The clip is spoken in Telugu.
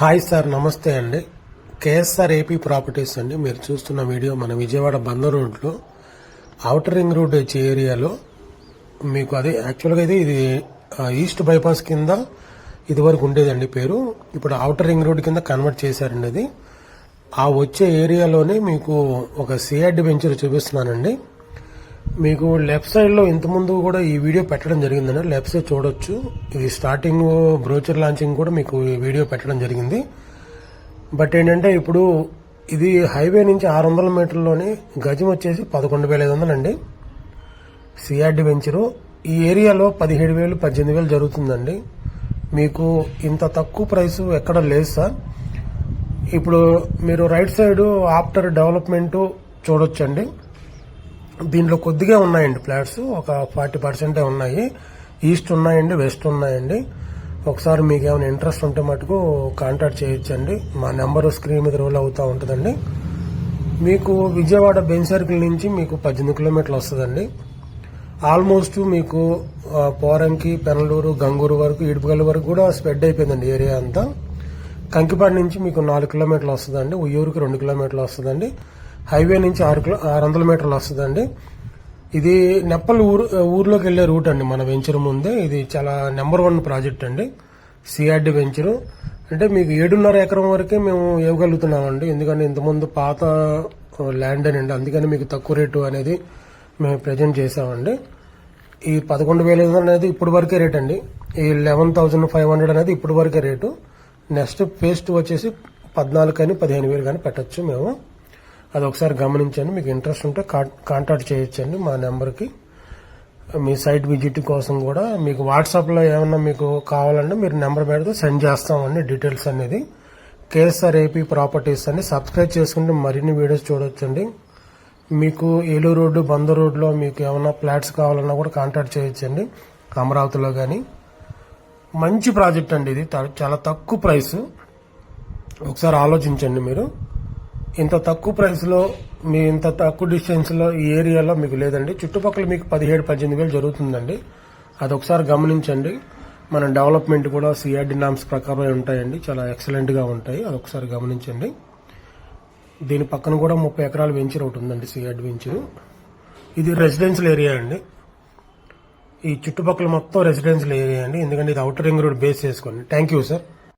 హాయ్ సార్ నమస్తే అండి. కేఎస్ఆర్ ఏపీ ప్రాపర్టీస్ అండి. మీరు చూస్తున్న వీడియో మన విజయవాడ బందర్ రోడ్లో అవుటర్ రింగ్ రోడ్ వచ్చే ఏరియాలో. మీకు అదే యాక్చువల్గా అయితే ఇది ఈస్ట్ బైపాస్ కింద ఇదివరకు ఉండేదండి పేరు. ఇప్పుడు అవుటర్ రింగ్ రోడ్ కింద కన్వర్ట్ చేశారండి అది. ఆ వచ్చే ఏరియాలోనే మీకు ఒక సిఆర్డి వెంచర్ చూపిస్తున్నానండి. మీకు లెఫ్ట్ సైడ్లో ఇంతకుముందు కూడా ఈ వీడియో పెట్టడం జరిగిందండి. లెఫ్ట్ సైడ్ చూడొచ్చు. ఇది స్టార్టింగ్ బ్రోచర్ లాంచింగ్ కూడా మీకు ఈ వీడియో పెట్టడం జరిగింది. బట్ ఏంటంటే ఇప్పుడు ఇది హైవే నుంచి ఆరు వందల మీటర్లోనే గజం వచ్చేసి పదకొండు వేల ఐదు వందలండి సిఆర్డి వెంచరు ఈ ఏరియాలో పదిహేడు వేలు పద్దెనిమిది వేలు జరుగుతుందండి. మీకు ఇంత తక్కువ ప్రైస్ ఎక్కడ లేదు సార్. ఇప్పుడు మీరు రైట్ సైడ్ ఆఫ్టర్ డెవలప్మెంట్ చూడొచ్చండి. దీంట్లో కొద్దిగా ఉన్నాయండి ఫ్లాట్స్ ఒక ఫార్టీ పర్సెంటే ఉన్నాయి. ఈస్ట్ ఉన్నాయండి వెస్ట్ ఉన్నాయండి. ఒకసారి మీకు ఏమైనా ఇంట్రెస్ట్ ఉంటే మటుకు కాంటాక్ట్ చేయొచ్చండి. మా నెంబరు స్క్రీన్ మీద రోల్ అవుతూ ఉంటుందండి. మీకు విజయవాడ బెన్ సర్కిల్ నుంచి మీకు పద్దెనిమిది కిలోమీటర్లు వస్తుందండి. ఆల్మోస్ట్ మీకు పోరంకి పెనలూరు గంగూరు వరకు ఇడుపుగల్ వరకు కూడా స్ప్రెడ్ అయిపోయిందండి ఏరియా అంతా. కంకిపాడు నుంచి మీకు నాలుగు కిలోమీటర్లు వస్తుందండి. ఉయ్యూరుకి రెండు కిలోమీటర్లు వస్తుందండి. హైవే నుంచి ఆరు కిలో ఆరు వందల మీటర్లు వస్తుందండి. ఇది నెప్పల్ ఊరు ఊర్లోకి వెళ్ళే రూట్ అండి మన వెంచర్ ముందే. ఇది చాలా నెంబర్ వన్ ప్రాజెక్ట్ అండి. CRD venture. అంటే మీకు ఏడున్నర ఎకరం వరకే మేము ఇవ్వగలుగుతున్నామండి. ఎందుకంటే ఇంతకుముందు పాత ల్యాండ్ అండి అందుకని మీకు తక్కువ రేటు అనేది మేము ప్రజెంట్ చేసామండి ఈ పదకొండు వేల అనేది ఇప్పటి వరకే రేట్ అండి. ఈ లెవెన్ థౌజండ్ ఫైవ్ హండ్రెడ్ అనేది ఇప్పటి వరకే రేటు. నెక్స్ట్ పేస్ట్ వచ్చేసి పద్నాలుగు కానీ పదిహేను వేలు కానీ పెట్టచ్చు మేము. అది ఒకసారి గమనించండి మీకు ఇంట్రెస్ట్ ఉంటే కా- కాంటాక్ట్ చేయొచ్చండి మా నెంబర్కి. మీ సైట్ విజిట్ కోసం కూడా మీకు వాట్సాప్లో ఏమన్నా మీకు కావాలంటే మీరు నెంబర్ పెడితే సెండ్ చేస్తామండి డీటెయిల్స్ అనేది. కేఎస్ఆర్ ఏపీ ప్రాపర్టీస్ అని సబ్స్క్రైబ్ చేసుకుంటే మరిన్ని వీడియోస్ చూడొచ్చండి. మీకు ఏలూరు రోడ్డు బంద రోడ్లో మీకు ఏమైనా ఫ్లాట్స్ కావాలన్నా కూడా కాంటాక్ట్ చేయొచ్చండి అమరావతిలో కానీ మంచి ప్రాజెక్ట్ అండి ఇది త- చాలా తక్కువ ప్రైస్. ఒకసారి ఆలోచించండి మీరు. ఇంత తక్కువ ప్రైస్లో మీ ఇంత తక్కువ డిస్టెన్స్లో ఈ ఏరియాలో మీకు లేదండి. చుట్టుపక్కల మీకు పదిహేడు పద్దెనిమిది వేలు జరుగుతుందండి. అది ఒకసారి గమనించండి. మన డెవలప్మెంట్ కూడా సిఆర్డి నామ్స్ ప్రకారమే ఉంటాయండి. చాలా ఎక్సలెంట్గా ఉంటాయి. అది ఒకసారి గమనించండి. దీని పక్కన కూడా ముప్పై ఎకరాల వెంచర్ ఒకటి ఉందండి సిఆర్డి వెంచర్ ఇది రెసిడెన్షియల్ ఏరియా అండి. ఈ చుట్టుపక్కల మొత్తం రెసిడెన్షియల్ ఏరియా అండి. ఎందుకంటే ఇది అవుటర్ రింగ్ రోడ్ బేస్ చేసుకోండి థ్యాంక్ యూ సార్